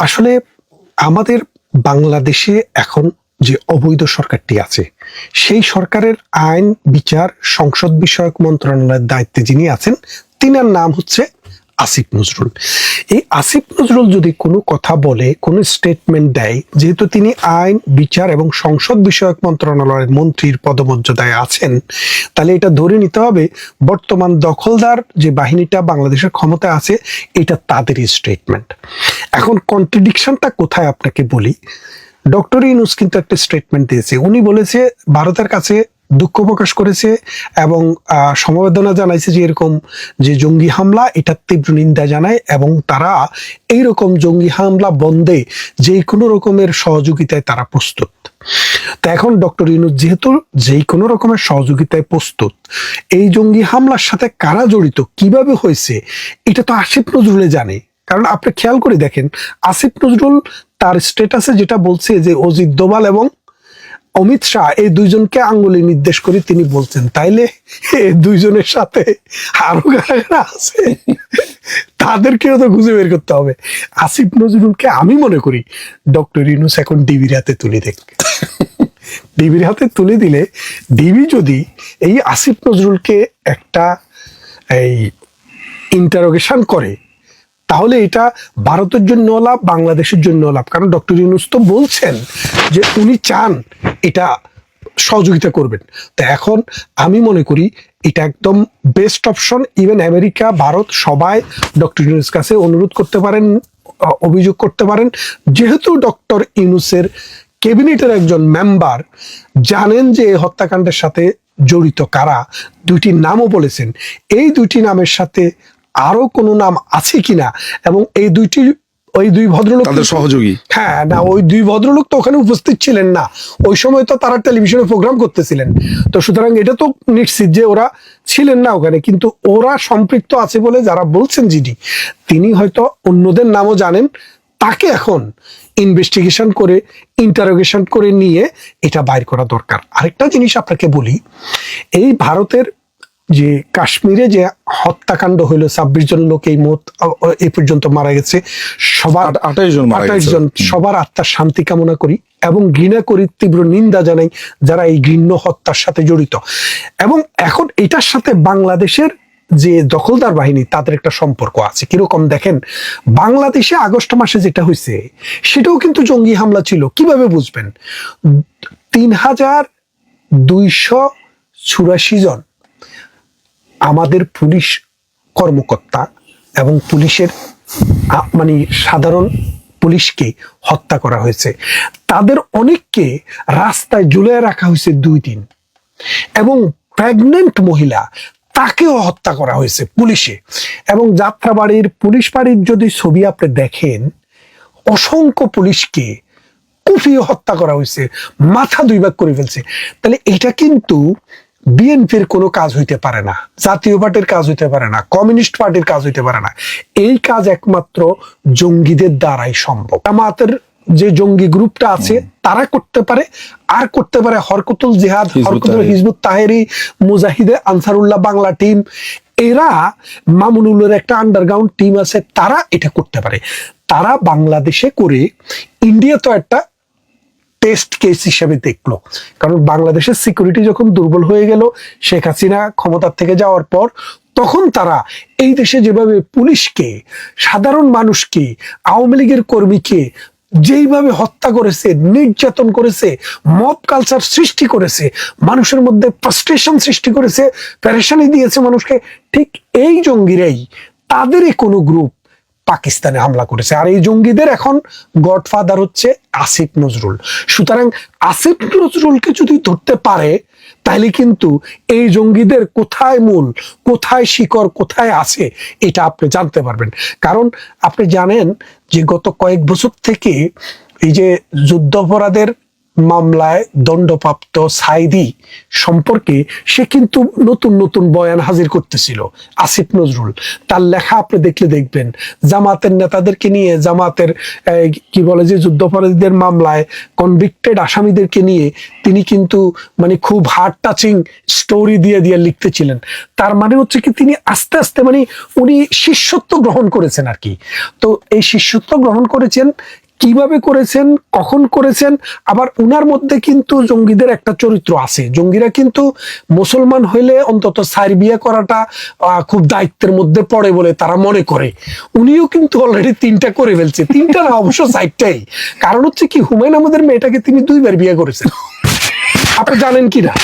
আসলে আমাদের বাংলাদেশে এখন যে অবৈধ সরকারটি আছে, সেই সরকারের আইন, বিচার, সংসদ বিষয়ক মন্ত্রণালয়ের দায়িত্বে যিনি আছেন, তিনার নাম হচ্ছে আসিফ নজরুল। এই আসিফ নজরুল যদি কোনো কথা বলে, কোনো স্টেটমেন্ট দেয়, যেহেতু তিনি আইন, বিচার এবং সংসদ বিষয়ক মন্ত্রণালয়ের মন্ত্রীর পদমর্যাদায় আছেন, তাহলে এটা ধরে নিতে হবে বর্তমান দখলদার যে বাহিনীটা বাংলাদেশের ক্ষমতায় আছে, এটা তাদেরই স্টেটমেন্ট এখন কন্ট্রাডিকশনটা কোথায় আপনাকে বলি? ডক্টর ইনুস কিন্তু একটা স্টেটমেন্ট দিয়েছে। উনি বলেছে, ভারতের কাছে দুঃখ প্রকাশ করেছে এবং সমবেদনা জানাইছে যে এরকম যে জঙ্গি হামলা, এটা তীব্র নিন্দা জানায় এবং তারা এই রকম জঙ্গি হামলা বন্ধে যে কোনো রকমের সহযোগিতায় তারা প্রস্তুত। তা এখন ডক্টর ইনুস যেহেতু যে কোনো রকমের সহযোগিতায় প্রস্তুত, এই জঙ্গি হামলার সাথে কারা জড়িত, কীভাবে হয়েছে, এটা তো আসিফ নজরুলে জানে। কারণ আপনি খেয়াল করে দেখেন, আসিফ নজরুল তার স্টেটাসে যেটা বলছে যে অজিত দোভাল এবং অমিত শাহ এই দুইজনকে আঙ্গুলি নির্দেশ করে তিনি বলছেন তাইলে এই দুইজনের সাথে আরও কারা আছে? তাদেরকেও তো খুঁজে বের করতে হবে। আসিফ নজরুলকে আমি মনে করি ডক্টর ইনুস এখন ডিবির হাতে তুলে দেখ ডিবির হাতে তুলে দিলে ডিবি যদি এই আসিফ নজরুলকে একটা এই ইন্টারোগেশন করে, তাহলে এটা ভারতের জন্য লাভ, বাংলাদেশের জন্য লাভ। কারণ ডক্টর ইউনুস তো বলছেন যে উনি চান এটা সহযোগিতা করবেন। তো এখন আমি মনে করি এটা একদম best option even America, Bharat সবাই ডক্টর ইউনুস কাছে অনুরোধ করতে পারেন অভিযোগ করতে পারেন। যেহেতু ডক্টর ইউনুসের ক্যাবিনেটের একজন মেম্বার জানেন যে হত্যাকাণ্ডের সাথে জড়িত কারা, দুইটি নামও বলেছেন। এই দুইটি নামের সাথে আরও কোনো নাম আছে কিনা এবং এই দুইটি ওই দুই ভদ্রলোক তাদের সহযোগী। হ্যাঁ না ওই দুই ভদ্রলোক তো ওখানে উপস্থিত ছিলেন না। ওই সময় তো তারা টেলিভিশনে প্রোগ্রাম করতেছিলেন। তো সুতরাং এটা তো নিশ্চিত যে ওরা ছিলেন না ওখানে কিন্তু ওরা সম্পৃক্ত আছে বলে যারা বলছেন জিডি তিনি হয়তো অন্যদের নামও জানেন। তাকে এখন ইনভেস্টিগেশন করে ইন্টারোগেশন করে নিয়ে এটা বাইর করা দরকার। আরেকটা জিনিস আপনাকে বলি এই ভারতের যে কাশ্মীরে যে হত্যাকাণ্ড হইল ছাব্বিশ জন লোক এই মত এই পর্যন্ত মারা গেছে। সবার আঠাইশ জন আঠাইশ জন সবার আত্মার শান্তি কামনা করি এবং ঘৃণা করি তীব্র নিন্দা জানাই যারা এই ঘৃণ্য হত্যার সাথে জড়িত। এবং এখন এটার সাথে বাংলাদেশের যে দখলদার বাহিনী তাদের একটা সম্পর্ক আছে। কীরকম দেখেন বাংলাদেশে আগস্ট মাসে যেটা হয়েছে সেটাও কিন্তু জঙ্গি হামলা ছিল। কীভাবে বুঝবেন? তিন হাজার দুইশো চুরাশি জন আমাদের পুলিশ কর্মকর্তা এবং পুলিশের মানে সাধারণ পুলিশকে হত্যা করা হয়েছে। তাদের অনেককে রাস্তায় ঝুলিয়ে রাখা হয়েছে দুই দিন এবং প্রেগনেন্ট মহিলা তাকেও হত্যা করা হয়েছে পুলিশে। এবং যাত্রাবাড়ির পুলিশ বাড়ির যদি ছবি আপনি দেখেন, অসংখ্য পুলিশকে কুপিয়ে হত্যা করা হয়েছে, মাথা দুই ভাগ করে ফেলছে। তাহলে এটা কিন্তু বিএনপির কোনো কাজ হইতে পারে না জাতীয় পার্টির কাজ হইতে পারে না কমিউনিস্ট পার্টির কাজ হইতে পারে না। এই কাজ একমাত্র জঙ্গিদের দ্বারাই সম্ভব। জামাতের যে জঙ্গি গ্রুপটা আছে তারা করতে পারে আর করতে পারে হরকতুল জিহাদ হরকতুল। হিজবুত তাহেরি মুজাহিদে আনসারুল্লাহ বাংলা টিম। এরা মামুনুলের একটা আন্ডারগ্রাউন্ড টিম আছে তারা এটা করতে পারে। তারা বাংলাদেশে করে ইন্ডিয়া তো একটা টেস্ট কেস হিসেবে দেখল। কারণ বাংলাদেশের সিকিউরিটি যখন দুর্বল হয়ে গেল, শেখ হাসিনা ক্ষমতার থেকে যাওয়ার পর, তখন তারা এই দেশে যেভাবে পুলিশকে, সাধারণ মানুষকে, আওয়ামী লীগের কর্মীকে যেইভাবে হত্যা করেছে, নির্যাতন করেছে মব কালচার সৃষ্টি করেছে, মানুষের মধ্যে ফ্রাস্ট্রেশন সৃষ্টি করেছে প্যারেশানি দিয়েছে মানুষকে, ঠিক এই জঙ্গিরাই তাদেরই কোনো গ্রুপ পাকিস্তানে হামলা করেছে। আর এই জঙ্গিদের এখন গডফাদার হচ্ছে আসিফ নজরুল। সুতরাং আসিফ নজরুলকে যদি ধরতে পারে, তাহলে কিন্তু এই জঙ্গিদের কোথায় মূল, কোথায় শিকড়, কোথায় আছে, এটা আপনি জানতে পারবেন। কারণ আপনি জানেন যে গত কয়েক বছর থেকে এই যে যুদ্ধ অপরাধের মামলায় দণ্ডপ্রাপ্ত সাইদি সম্পর্কে সে কিন্তু নতুন নতুন বয়ান হাজির করতেছিল, আসিফ নজরুল। তার লেখা আপনি দেখলে দেখবেন। জামাতের নেতাদেরকে নিয়ে, জামাতের কি বলে যে যুদ্ধাপরাধীদের মামলায় কনভিক্টেড আসামিদেরকে নিয়ে তিনি কিন্তু মানে খুব হার্ড টাচিং স্টোরি দিয়ে দিয়ে লিখতেছিলেন। তার মানে হচ্ছে কি তিনি আস্তে আস্তে মানে উনি শিষ্যত্ব গ্রহণ করেছেন আর কি। তো এই শিষ্যত্ব গ্রহণ করেছেন কীভাবে করেছেন, কখন করেছেন, আবার উনার মধ্যে কিন্তু জঙ্গিদের একটা চরিত্র আছে। জঙ্গিরা কিন্তু মুসলমান হইলে অন্তত সার বিয়ে করাটা খুব দায়িত্বের মধ্যে পড়ে বলে তারা মনে করে। উনিও কিন্তু অলরেডি তিনটা করে ফেলছে। তিনটা না, অবশ্য সাইডটাই কারণ হচ্ছে কি, হুমায়ুন আমাদের মেয়েটাকে তিনি দুইবার বিয়ে করেছেন। আপনি জানেন কি না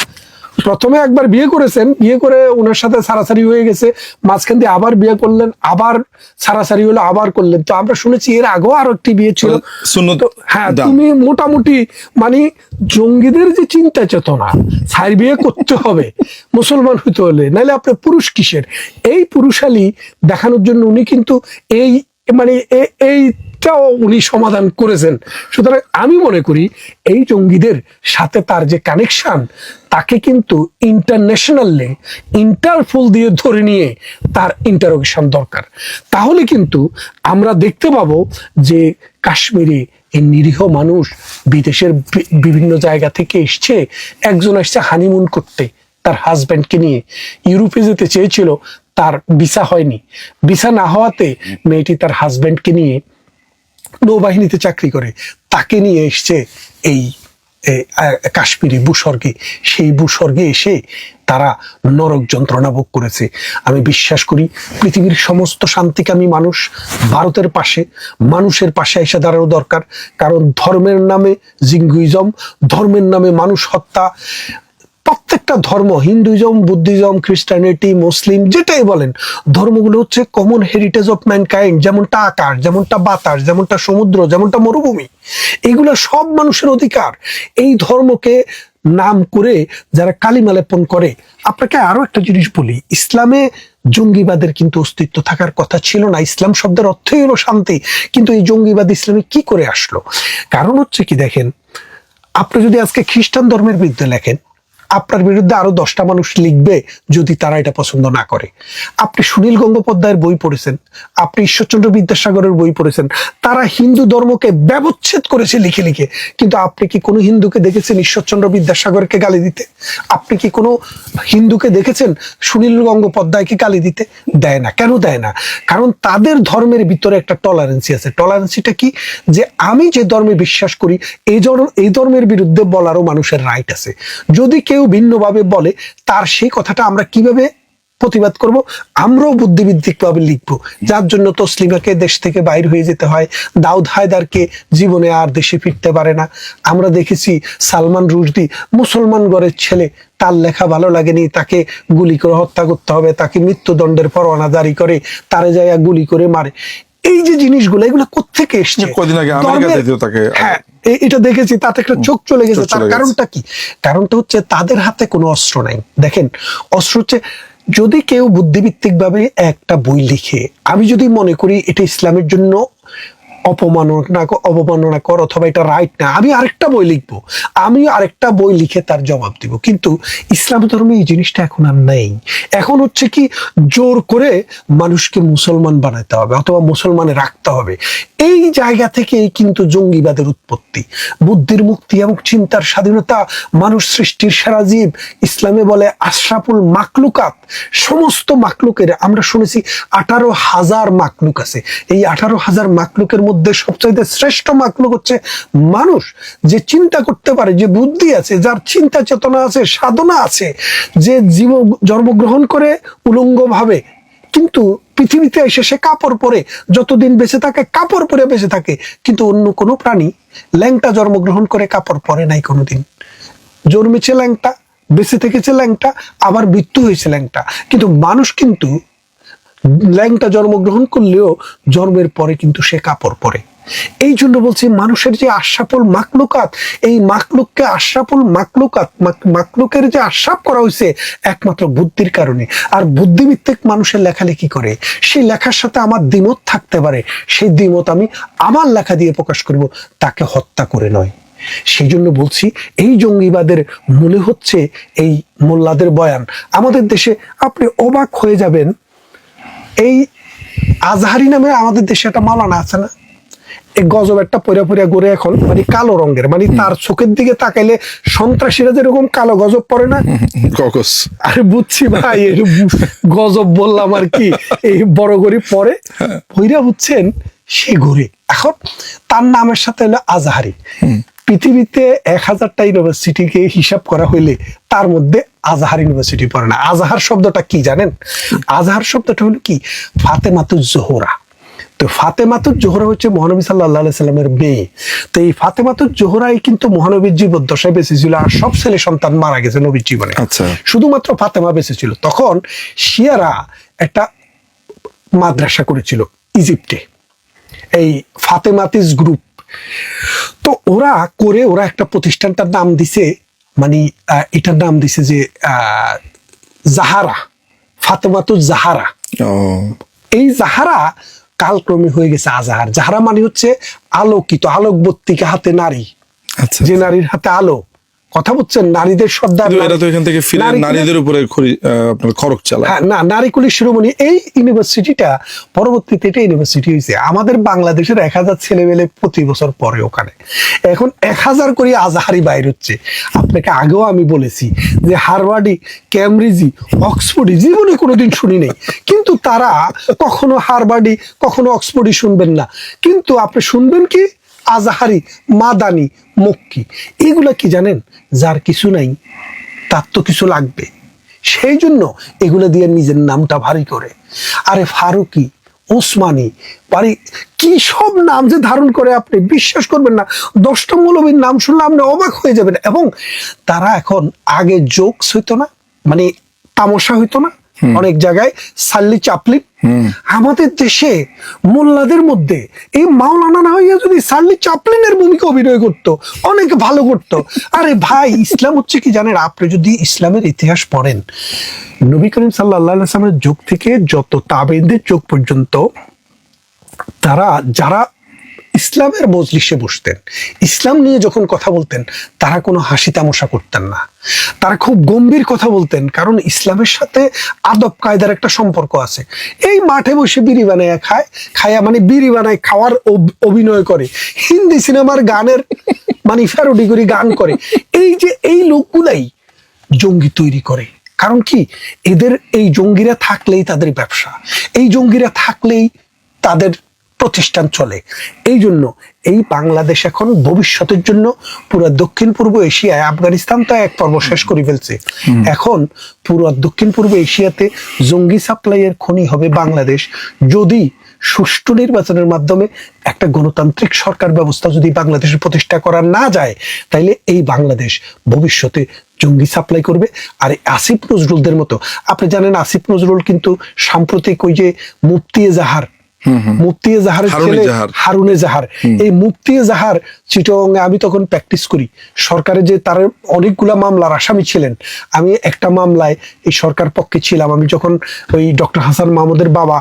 প্রথমে একবার বিয়ে করেছেন বিয়ে করে ওনার সাথে সারাসারি হয়ে গেছে মাঝখান দিয়ে আবার বিয়ে করলেন আবার সারাসারি হলো আবার করলেন। তো আমরা শুনেছি এর আগেও আরও একটি বিয়ে ছিল। হ্যাঁ। তুমি মোটামুটি মানে জঙ্গিদের যে চিন্তা চেতনা সার বিয়ে করতে হবে মুসলমান হইতে হলে নাহলে আপনার পুরুষ কিসের? এই পুরুষালী দেখানোর জন্য উনি কিন্তু এই মানে এ- এইটাও উনি সমাধান করেছেন। সুতরাং আমি মনে করি এই জঙ্গিদের সাথে তার যে কানেকশন তাকে কিন্তু ইন্টারন্যাশনালি ইন্টারফুল দিয়ে ধরে নিয়ে তার ইন্টারোগেশন দরকার। তাহলে কিন্তু আমরা দেখতে পাবো যে কাশ্মীরে এই নিরীহ মানুষ বিদেশের বিভিন্ন জায়গা থেকে এসছে, একজন আসছে হানিমুন করতে তার হাজব্যান্ডকে নিয়ে। ইউরোপে যেতে চেয়েছিল, তার ভিসা হয়নি। ভিসা না হওয়াতে মেয়েটি তার হাজব্যান্ডকে নিয়ে নৌবাহিনীতে চাকরি করে, তাকে নিয়ে এসছে এই কাশ্মীরি ভূস্বর্গে। সেই ভূস্বর্গে এসে তারা নরক যন্ত্রণা ভোগ করেছে। আমি বিশ্বাস করি, পৃথিবীর সমস্ত শান্তিকামী মানুষ ভারতের পাশে, মানুষের পাশে এসে দাঁড়ানো দরকার। কারণ ধর্মের নামে জিঙ্গুইজম, ধর্মের নামে মানুষ হত্যা প্রত্যেকটা ধর্ম হিন্দুইজম বুদ্ধিজম খ্রিস্টানিটি মুসলিম যেটাই বলেন, ধর্মগুলো হচ্ছে কমন হেরিটেজ অফ ম্যানকাইন্ড যেমনটা আকাশ যেমনটা বাতাস, যেমনটা সমুদ্র, যেমনটা মরুভূমি। এগুলো সব মানুষের অধিকার। এই ধর্মকে নাম করে যারা কালিমা লেপন করে, আপনাকে আরও একটা জিনিস বলি, ইসলামে জঙ্গিবাদের কিন্তু অস্তিত্ব থাকার কথা ছিল না। ইসলাম শব্দের অর্থই হলো শান্তি। কিন্তু এই জঙ্গিবাদ ইসলামে কি করে আসলো? কারণ হচ্ছে কি দেখেন, আপনি যদি আজকে খ্রিস্টান ধর্মের বিরুদ্ধে লেখেন আপনার বিরুদ্ধে আরও দশটা মানুষ লিখবে যদি তারা এটা পছন্দ না করে। আপনি সুনীল গঙ্গোপাধ্যায়ের বই পড়েছেন, আপনি ঈশ্বরচন্দ্র বিদ্যাসাগরের বই পড়েছেন, তারা হিন্দু ধর্মকে ব্যবচ্ছেদ করেছে লিখে লিখে। কিন্তু আপনি কি কোনো হিন্দুকে দেখেছেন ঈশ্বরচন্দ্র বিদ্যাসাগরকে গালি দিতে? আপনি কি কোনো হিন্দুকে দেখেছেন সুনীল গঙ্গোপাধ্যায়কে গালি দিতে? দেয় না। কেন দেয় না? কারণ তাদের ধর্মের ভিতরে একটা টলারেন্সি আছে। টলারেন্সিটা কি? যে আমি যে ধর্মে বিশ্বাস করি, এই ধর্ম এই ধর্মের বিরুদ্ধে বলারও মানুষের রাইট আছে। যদি কেউ ভিন্নভাবে বলে, তার সেই কথাটা আমরা কীভাবে প্রতিবাদ করব? আমরাও বুদ্ধিভিত্তিক ভাবে লিখব। যার জন্য তসলিমাকে দেশ থেকে বাইর হয়ে যেতে হয়। দাউদ হায়দারকে জীবনে আর দেশে ফিরতে পারে না। আমরা দেখেছি সালমান রুশদি, মুসলমান ঘরের ছেলে, তার লেখা ভালো লাগেনি, তাকে গুলি করে হত্যা করতে হবে, তাকে মৃত্যুদণ্ডের পরোয়ানা জারি করে, তারে যায় গুলি করে মারে। এই যে জিনিসগুলো এগুলো কোথেকে এসছে? কদিন আগে আমেরিকাতে দিত তাকে। হ্যাঁ এটা দেখেছি তাতে একটা চোখ চলে গেছে। তার কারণটা কি? কারণটা হচ্ছে তাদের হাতে কোনো অস্ত্র নাই। দেখেন অস্ত্র হচ্ছে যদি কেউ বুদ্ধিভিত্তিক ভাবে একটা বই লিখে আমি যদি মনে করি এটা ইসলামের জন্য অপমাননা অবমাননা কর অথবা এটা রাইট না, আমি আরেকটা বই লিখব। আমি আরেকটা বই লিখে তার জবাব দিব। কিন্তু ইসলাম ধর্মে এই জিনিসটা এখন আর নেই। এখন হচ্ছে কি, জোর করে মানুষকে মুসলমান বানাতে হবে অথবা মুসলমানে রাখতে হবে। এই জায়গা থেকেই কিন্তু জঙ্গিবাদের উৎপত্তি। বুদ্ধির মুক্তি এবং চিন্তার স্বাধীনতা মানুষ সৃষ্টির সেরা জীব। ইসলামে বলে আশরাফুল মাকলুকাত সমস্ত মাকলুকের আমরা শুনেছি আঠারো হাজার মাকলুক আছে। এই আঠারো হাজার মাকলুকের মধ্যে সবচাইতে শ্রেষ্ঠ মাকলুক হচ্ছে মানুষ যে চিন্তা করতে পারে, যে বুদ্ধি আছে, যার চিন্তা চেতনা আছে, সাধনা আছে, যে জীব জন্মগ্রহণ করে উলঙ্গ ভাবে। কিন্তু পৃথিবীতে এসে সে কাপড় পরে, যতদিন বেঁচে থাকে, কাপড় পরে বেঁচে থাকে, কিন্তু অন্য কোনো প্রাণী ল্যাংটা জন্মগ্রহণ করে কাপড় পরে নাই কোনোদিন। জন্মেছে ল্যাংটা, বেঁচে থেকেছে ল্যাংটা, আবার মৃত্যু হয়েছে ল্যাংটা। কিন্তু মানুষ কিন্তু ল্যাংটা জন্মগ্রহণ করলেও জন্মের পরে কিন্তু সে কাপড় পরে। এই জন্য বলছি মানুষের যে আশরাফুল মাকলুকাত এই মাকলুককে আশরাফুল মাকলুকাত মাকলুকের যে আশরাফ করা হয়েছে একমাত্র বুদ্ধির কারণে। আর বুদ্ধিভিত্তিক মানুষের লেখালেখি করে। সেই লেখার সাথে আমার দ্বিমত থাকতে পারে। সেই দ্বিমত আমি আমার লেখা দিয়ে প্রকাশ করব, তাকে হত্যা করে নয়। সেই জন্য বলছি এই জঙ্গিবাদের মূলে হচ্ছে এই মোল্লাদের বয়ান। আমাদের দেশে আপনি অবাক হয়ে যাবেন এই আজহারি নামে আমাদের দেশে একটা মালানা আছে না? এই গজব একটা পরিয়া পরিয়া গড়ে এখন মানে কালো রঙের মানে তার চোখের দিকে তাকাইলে সন্ত্রাসীরা যেরকম কালো গজব পড়ে না? ককস আরে বুঝছি ভাই গজব বললাম আর কি এই বড় গড়ি পরে। ভৈরা হচ্ছেন সে ঘুরে এখন তার নামের সাথে হলো আজহারি। পৃথিবীতে এক হাজারটা ইউনিভার্সিটিকে হিসাব করা হইলে তার মধ্যে আজহার ইউনিভার্সিটি পড়ে না। আজহার শব্দটা কি জানেন? আজহার শব্দটা হলো কি? ফাতেমাতুজ জোহরা। তো ফাতেমাতুজ জোহরা হচ্ছে মহানবী সাল্লাহ সাল্লামের মেয়ে। তো এই ফাতেমাতুজ জোহরাই কিন্তু মহানবীর জীবদ্দশায় বেঁচে ছিল আর সব ছেলে সন্তান মারা গেছে নবীর জীবনে। আচ্ছা। শুধুমাত্র ফাতেমা বেঁচে ছিল তখন শিয়ারা একটা মাদ্রাসা করেছিল ইজিপ্টে। এই ফাতেমাতিস গ্রুপ তো ওরা করে ওরা একটা প্রতিষ্ঠানটার নাম দিছে মানে এটার নাম দিছে যে আহ, জাহারা ফাতেমাতু জাহারা। এই জাহারা কালক্রমে হয়ে গেছে আজাহার। জাহারা মানে হচ্ছে আলোকিত আলোকবর্তিকা হাতে নারী। আচ্ছা যে নারীর হাতে আলো। কথা বলছেন নারীদের সর্দার এরা তো এখান থেকে ফিরে নারীদের উপরে আপনার খরচ চালায়। হ্যাঁ না নারীকুলি শিরোমণি এই ইউনিভার্সিটিটা পরবর্তীতে এটা ইউনিভার্সিটি হয়েছে। আমাদের বাংলাদেশের এক হাজার ছেলে মেলে প্রতি বছর পরে ওখানে। এখন এক হাজার করে আজাহারি বাইর হচ্ছে। আপনাকে আগেও আমি বলেছি যে হারওয়ার্ডি ক্যামব্রিজি অক্সফোর্ডি জীবনে কোনোদিন শুনি নেই। কিন্তু তারা কখনো হারবার্ডি কখনো অক্সফোর্ডি শুনবেন না। কিন্তু আপনি শুনবেন কি? আজাহারি, মাদানি, মক্কি। এগুলা কি জানেন? যার কিছু নাই, তার তো কিছু লাগবে। সেই জন্য এগুলো দিয়ে নিজের নামটা ভারী করে। আরে ফারুকি, ওসমানী, বাড়ি, কি সব নাম যে ধারণ করে আপনি? বিশ্বাস করবেন না, দশটা মৌলবীর নাম শুনলে আপনি অবাক হয়ে যাবেন। এবং তারা এখন আগে জোকস হইতো না? মানে তামাশা হইতো না? অনেক জায়গায় সাল্লি চাপলিন। আমাদের দেশে মোল্লাদের মধ্যে এই মাওলানা না হইয়া যদি সার্লি চাপলিনের ভূমিকা অভিনয় করতো অনেক ভালো করতো। আরে ভাই ইসলাম হচ্ছে কি জানেন? আপনি যদি ইসলামের ইতিহাস পড়েন নবী করিম সাল্লাহ যুগ থেকে যত তাবেদের যুগ পর্যন্ত তারা যারা ইসলামের মজলিসে বসতেন। ইসলাম নিয়ে যখন কথা বলতেন, তারা কোনো হাসি তামাশা করতেন না। তারা খুব গম্ভীর কথা বলতেন, কারণ ইসলামের সাথে আদব কায়দার একটা সম্পর্ক আছে। এই মাঠে বসে বিড়ি বানায় খায়, খায়া মানে বিড়ি বানায় খাওয়ার অভিনয় করে। হিন্দি সিনেমার গানের মানে ফেরোডি গান করে। এই যে এই লোকগুলাই জঙ্গি তৈরি করে। কারণ কি? এদের এই জঙ্গিরা থাকলেই তাদের ব্যবসা। এই জঙ্গিরা থাকলেই তাদের প্রতিষ্ঠান চলে। এই জন্য এই বাংলাদেশ এখন ভবিষ্যতের জন্য পুরো দক্ষিণ পূর্ব এশিয়ায় আফগানিস্তান তো এক পর্ব শেষ করে ফেলছে। এখন পুরো দক্ষিণ পূর্ব এশিয়াতে জঙ্গি সাপ্লাইয়ের খনি হবে বাংলাদেশ। যদি সুষ্ঠু নির্বাচনের মাধ্যমে একটা গণতান্ত্রিক সরকার ব্যবস্থা যদি বাংলাদেশে প্রতিষ্ঠা করা না যায় তাইলে এই বাংলাদেশ ভবিষ্যতে জঙ্গি সাপ্লাই করবে। আর এই আসিফ নজরুলদের মতো আপনি জানেন আসিফ নজরুল কিন্তু সাম্প্রতিক ওই যে মুফতি জাহার মুফতি জাহারের ছেলে হারুনে জাহার। এই মুফতি জাহার চিটং আমি তখন প্র্যাকটিস করি। সরকারের যে তার অনেকগুলা মামলার আসামি ছিলেন আমি একটা মামলায় এই সরকার পক্ষে ছিলাম। আমি যখন ওই ডক্টর হাসান মাহমুদের বাবা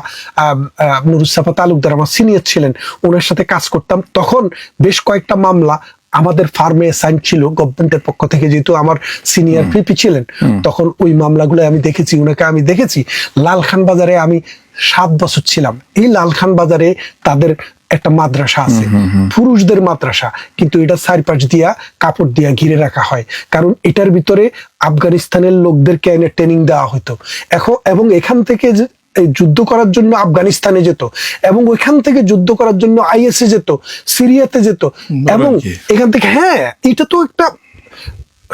নুরুসাফা তালুকদার আমার সিনিয়র ছিলেন ওনার সাথে কাজ করতাম। তখন বেশ কয়েকটা মামলা আমাদের ফার্মে সাইন ছিল গভর্নমেন্টের পক্ষ থেকে যেহেতু আমার সিনিয়র পিপি ছিলেন তখন ওই মামলাগুলো আমি দেখেছি ওনাকে আমি দেখেছি। লালখান বাজারে আমি সাত বছর ছিলাম। এই লালখান বাজারে তাদের একটা মাদ্রাসা আছে। পুরুষদের মাদ্রাসা কিন্তু এটা চারপাশ দিয়া কাপড় দিয়া ঘিরে রাখা হয়। কারণ এটার ভিতরে আফগানিস্তানের লোকদেরকে এনে ট্রেনিং দেওয়া হতো এখন এবং এখান থেকে যুদ্ধ করার জন্য আফগানিস্তানে যেত এবং ওইখান থেকে যুদ্ধ করার জন্য আইএসএ যেত সিরিয়াতে যেত এবং এখান থেকে হ্যাঁ এটা তো একটা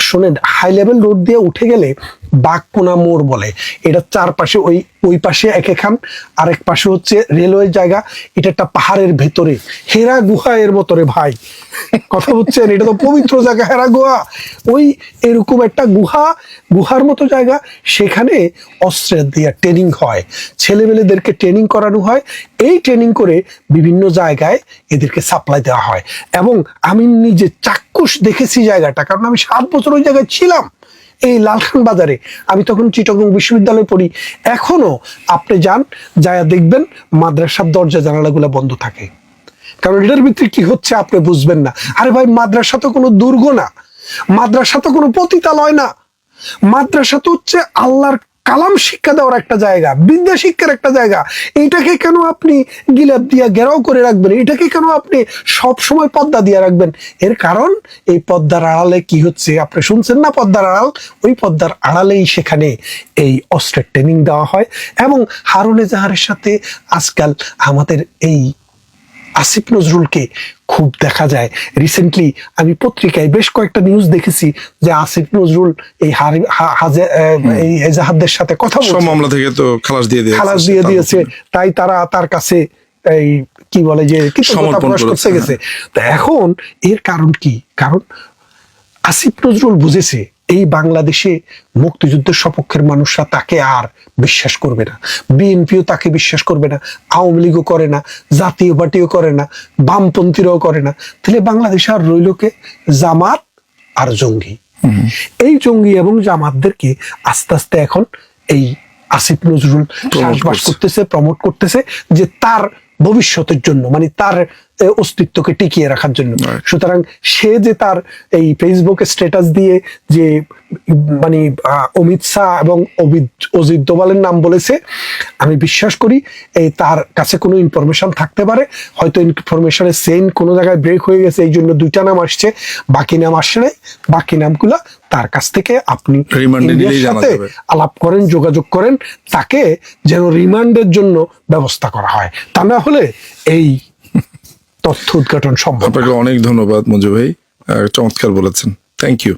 শোনেন হাই লেভেল রোড দিয়ে উঠে গেলে বাঘকোনা মোড় বলে। এটা চারপাশে ওই ওই পাশে এক এখান, আরেক পাশে হচ্ছে রেলওয়ে জায়গা। এটা একটা পাহাড়ের ভেতরে। হেরা গুহা এর মতরে ভাই। কথা বলছেন এটা তো পবিত্র জায়গা, হেরা গুহা। ওই এরকম একটা গুহা, গুহার মতো জায়গা। সেখানে অস্ত্রের দিয়ে ট্রেনিং হয়। ছেলেমেয়েদেরকে ট্রেনিং করানো হয়। এই ট্রেনিং করে বিভিন্ন জায়গায় এদেরকে সাপ্লাই দেওয়া হয়। এবং আমি নিজে চাক্ষুষ দেখেছি জায়গাটা। কারণ আমি সাত বছর ওই জায়গায় ছিলাম। এই লালখান বাজারে আমি তখন চিটগং বিশ্ববিদ্যালয়ে পড়ি। এখনও আপনি যান, যায় দেখবেন মাদ্রাসার দরজা জানালাগুলো বন্ধ থাকে। কারণ এটার ভিতরে কি হচ্ছে আপনি বুঝবেন না। আরে ভাই, মাদ্রাসা তো কোনো দুর্গ না। মাদ্রাসা তো কোনো পতিতালয় না। মাদ্রাসা তো হচ্ছে আল্লাহর কালাম শিক্ষা দেওয়ার একটা জায়গা, বিদ্যা শিক্ষার একটা জায়গা। এইটাকে কেন আপনি গিলাপ দিয়া ঘেরাও করে রাখবেন? এটাকে কেন আপনি সব সময় পদ্মা দিয়ে রাখবেন? এর কারণ, এই পদ্মার আড়ালে কি হচ্ছে? আপনি শুনছেন না পদ্মার আড়াল? ওই পদ্মার আড়ালেই সেখানে এই অস্ত্রের ট্রেনিং দেওয়া হয়। এবং হারুনে জাহারের সাথে আজকাল আমাদের এই আসিফ নজরুলকে খুব দেখা যায়। রিসেন্টলি আমি পত্রিকায় বেশ কয়েকটা নিউজ দেখেছি যে আসিফ নজরুল এই এজাহারদের সাথে কথা মামলা থেকে তো খালাস দিয়ে দিয়েছে খালাস দিয়ে দিয়েছে। তাই তারা তার কাছে এই কি বলে যে কৃতজ্ঞতা সমর্পণ প্রকাশ করতে গেছে। তো এখন এর কারণ কি? কারণ আসিফ নজরুল বুঝেছে এই বাংলাদেশে মুক্তিযুদ্ধের সপক্ষের মানুষরা তাকে আর বিশ্বাস করবে না। বিএনপিও তাকে বিশ্বাস করবে না আওয়ামী লীগও করে না জাতীয় পার্টিও করে না বামপন্থীরাও করে না। তাহলে বাংলাদেশে আর রইল কে? জামাত আর জঙ্গি। এই জঙ্গি এবং জামাতদেরকে আস্তে আস্তে এখন এই আসিফ নজরুল করতেছে প্রমোট করতেছে যে তার ভবিষ্যতের জন্য মানে তার অস্তিত্বকে টিকিয়ে রাখার জন্য. সুতরাং সে যে তার এই ফেসবুকে স্ট্যাটাস দিয়ে যে মানে অমিত শাহ এবং অজিত দোভালের নাম বলেছে। আমি বিশ্বাস করি এই তার কাছে কোনো ইনফরমেশন থাকতে পারে। হয়তো ইনফরমেশনের সেন কোনো জায়গায় ব্রেক হয়ে গেছে এই জন্য দুইটা নাম আসছে। বাকি নাম আসছে নাই। বাকি নামগুলা তার কাছ থেকে আপনি সাথে আলাপ করেন যোগাযোগ করেন। তাকে যেন রিমান্ডের জন্য ব্যবস্থা করা হয়। তা না হলে এই তথ্য উদ্ঘাটন সম্ভব আপনাকে অনেক ধন্যবাদ মঞ্জু ভাই। চমৎকার বলেছেন। Thank you